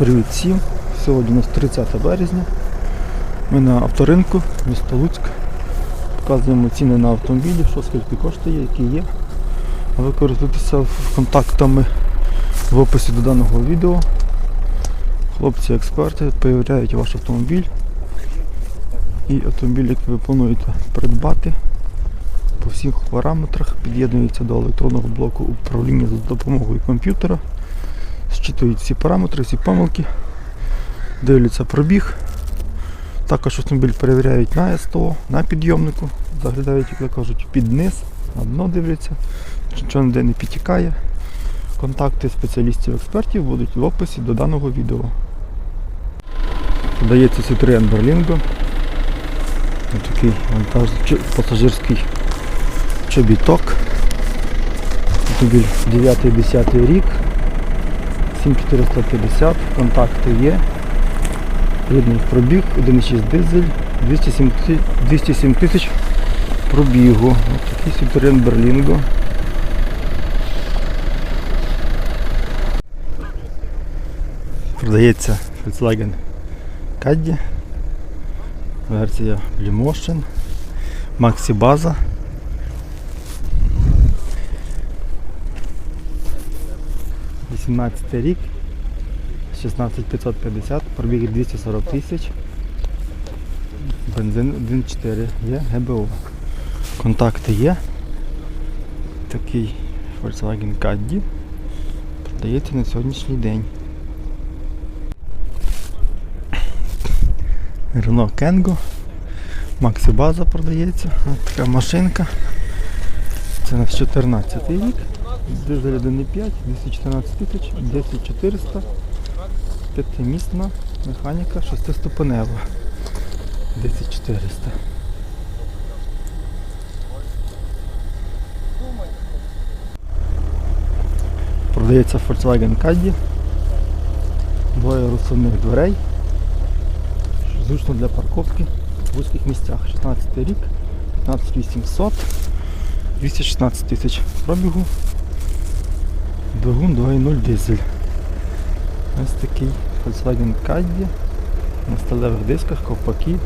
Привіт всім! Сьогодні у нас 30 березня. Ми на авторинку, місто Луцьк. Показуємо ціни на автомобілі, що скільки коштує, які є. Ви користуйтеся контактами в описі до даного відео. Хлопці-експерти перевіряють ваш автомобіль. І автомобіль, який ви плануєте придбати, по всіх параметрах під'єднується до електронного блоку управління за допомогою комп'ютера. Зчитують всі параметри, всі помилки, дивляться пробіг. Також автомобіль перевіряють на СТО, на підйомнику, заглядають, як кажуть, під низ, на дно дивляться, нічого ніде не підтікає. Контакти спеціалістів-експертів будуть в описі до даного відео. Подається Citroen Berlingo. Ось такий вантаж, пасажирський чобіток. Автомобіль 9-10 рік. 7450, контакти є. Рідний пробіг, 1,6 дизель, 207 207 тисяч пробігу. Ось такий Citroen Berlingo. Продається Volkswagen Caddy. Версія Blue Motion. Maxi База. Вісімнадцятий рік. 16550, пробіг 240 тисяч. Бензин 1.4 є ГБО. Контакти є. Такий Volkswagen Caddy. Продається на сьогоднішній день. Renault Kangoo. Maxi База продається. Ось така машинка. Це на 14 рік. Дизель 1.5, 214 тисяч, 10400. П'ятимісна механіка шестиступенева. 10400. Продається Volkswagen Caddy. Двоє розсувних дверей. Зручно для парковки в вузьких місцях. 16 рік, 15800, 216 тисяч пробігу. Двигун 2.0 дизель. Ось такий Volkswagen Caddy на сталевих дисках, ковпаки.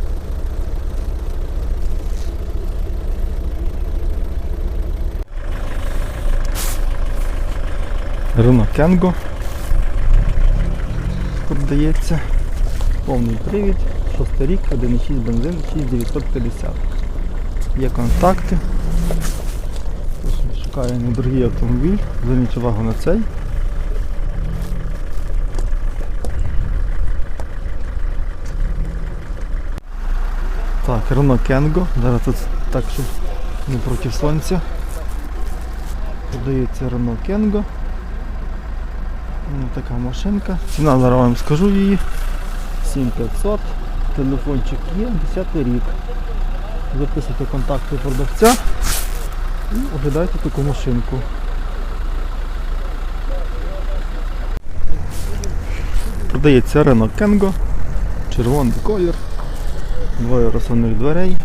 Renault Kangoo продається. Повний привід, 6 рік, 1,6 бензин, 6950. Є контакти. Шукає недорогий автомобіль, зверніть увагу на цей. Так, Renault Kangoo. Зараз тут так, щоб не проти сонця. Продається Renault Kangoo. Ось така машинка. Ціна зараз вам скажу її. 7500. Телефончик є, 10 рік. Записуйте контакти продавця і оглядайте таку машинку. Продається Renault Kangoo. Червоний колір. Двоє розсувних дверей.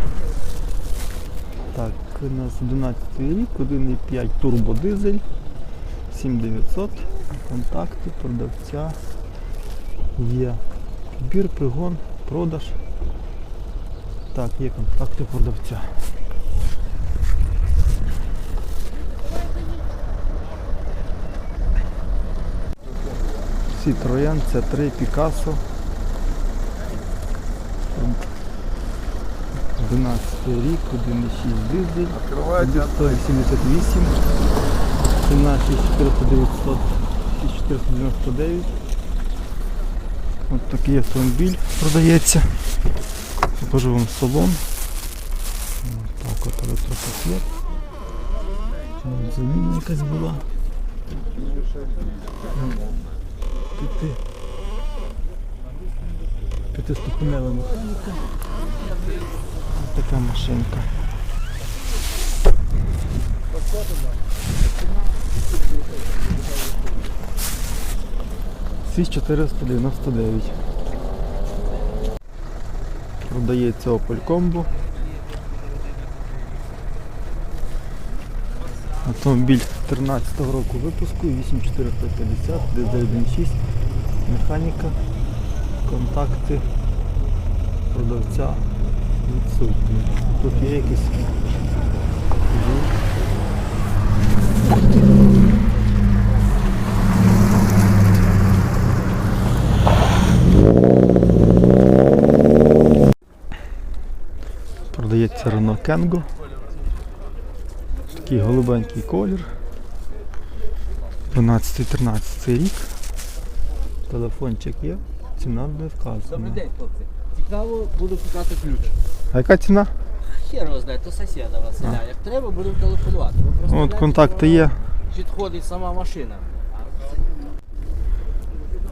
Так, у нас 11 рік, 1,5 турбодизель, 7900, контакти, продавця. Є збір, пригон, продаж. Так, є контакти продавця. Citroen C3 Picasso. 12 рік, 1,6 дизель, 178, ціна 6400 6499. Ось такий автомобіль продається. Покажу вам салон. Так от електропакет. Заміна якась була. П'яти. П'ятиступенева механіка. Ось така машинка. Сіс 499. Продається Opel Combo. Автомобіль 13 року випуску, 8450, дизель 1.6, механіка, контакти продавця відсутні. Тут є якийсь Продається Renault Kangoo. Такий голубенький колір. 12-13 рік. Телефончик є, ціна не вказана. Добрий день, хлопці. Цікаво, буду шукати ключ. А яка ціна? Хер знає, то сусіда Василя. Як треба, будемо телефонувати. Ви просто От гляньте, контакти є. Підходить сама машина.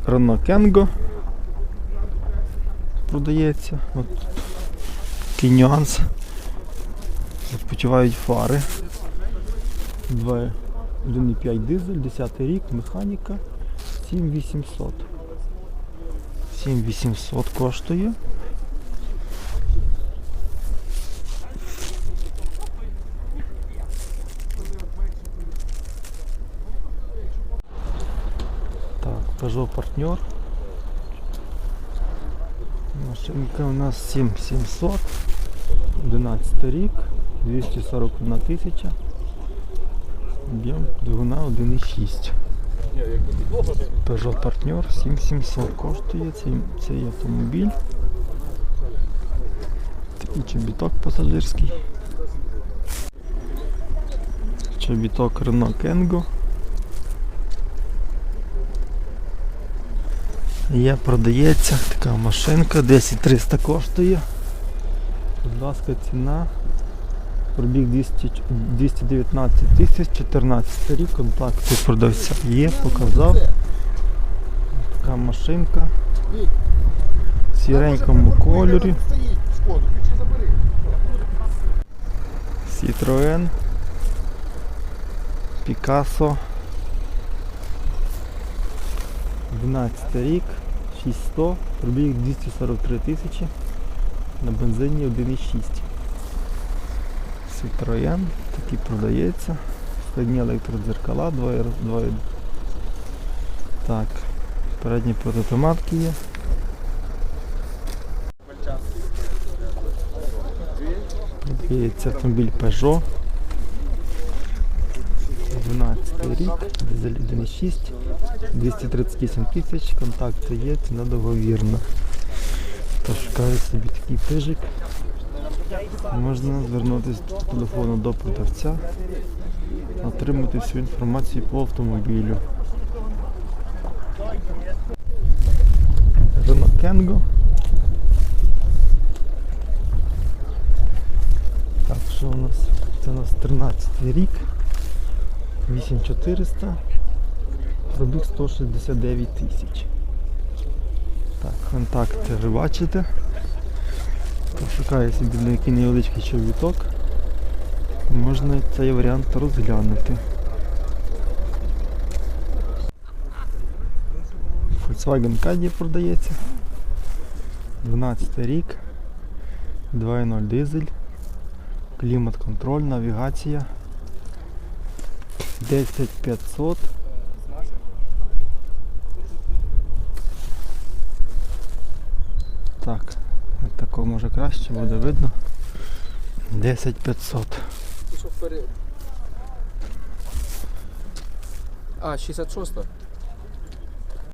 Renault Kangoo продається. От такий нюанс. Відпочивають фари. 2 1,5 дизель, 10 рік, механіка 7800. 7800 коштує. Так, Peugeot партнер. Машинка у нас 7700, 11 рік, 241 тисяча. Об'єм двигуна 1,6. Peugeot партнер 7700 коштує цей, цей автомобіль. Такий чобіток пасажирський. Чобіток Renault Kangoo. Є, продається така машинка, 10300 коштує. Будь ласка, ціна. Пробіг 200, 219 тисяч, 14 рік, контакти продавця є, показав. Така машинка. В сіренькому кольорі. Citroen. Picasso. 12 рік, 6100, пробіг 243 тисячі, на бензині 1,6. Citroen, такий продається. Складні електродзеркала, 2, 2. Так, передні прототоматки є. Продається автомобіль Peugeot. 12 рік, дизель 1,6, 238 тисяч, контакти є, ціна договірна. Хто шукає собі такий пижик, можна звернутися по телефону до продавця, отримати всю інформацію по автомобілю. Renault Kangoo. Так, що у нас? Це у нас 13 рік. 8400, пробіг 169 тисяч. Так, контакти ви бачите. Пошукаю собі на який невеличкий чобіток. Можна цей варіант розглянути. Volkswagen Caddy продається. 12 рік, 2.0 дизель, клімат-контроль, навігація. 10500. Краще буде видно. 10500. Пішов вперед. А, 66-та?